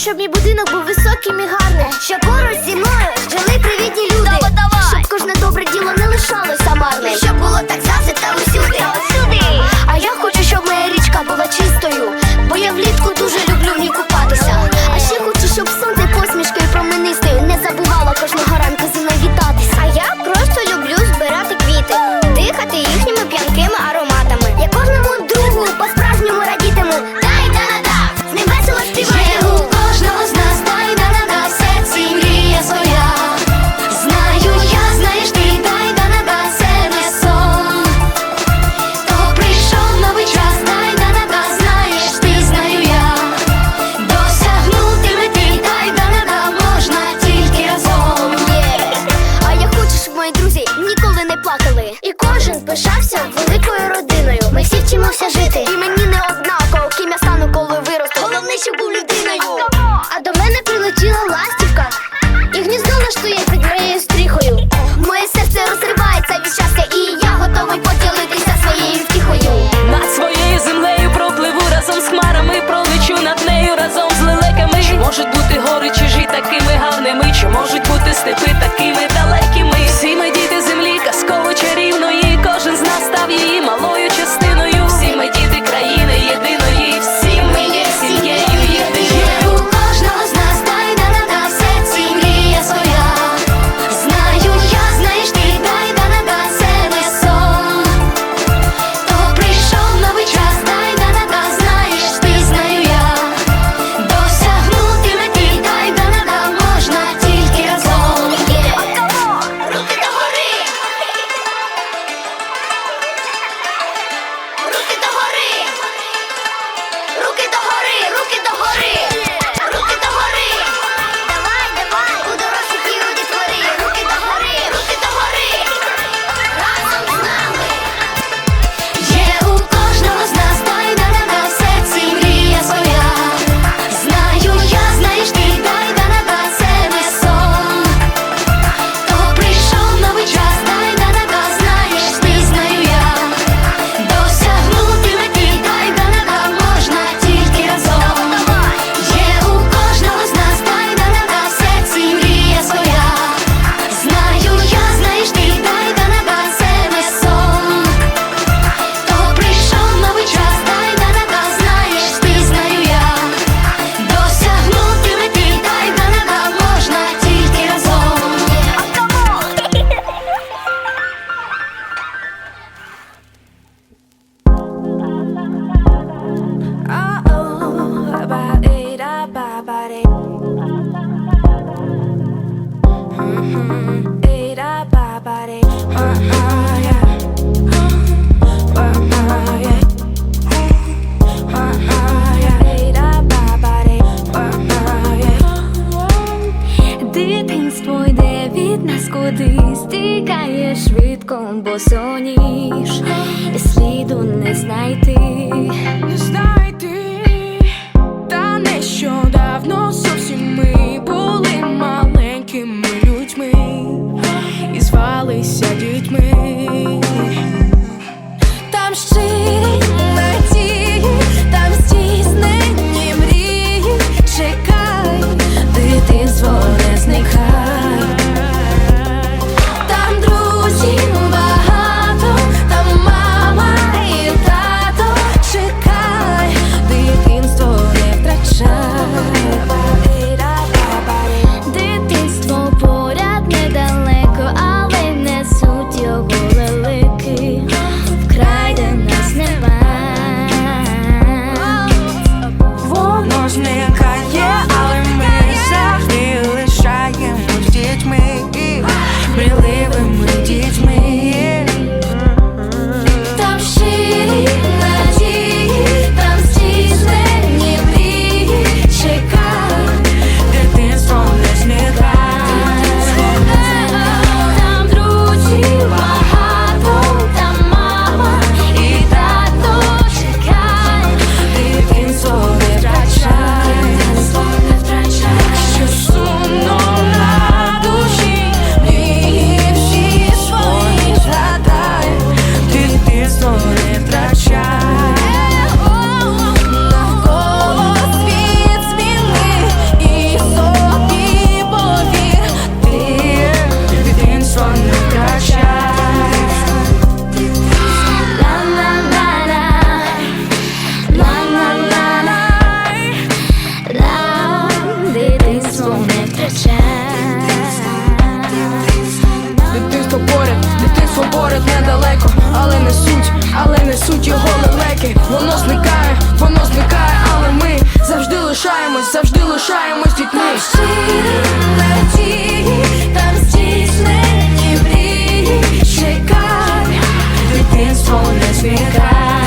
щоб мій будинок був пишався великою швидко, бо соніш, і сліду не знайти, Transforma a minhas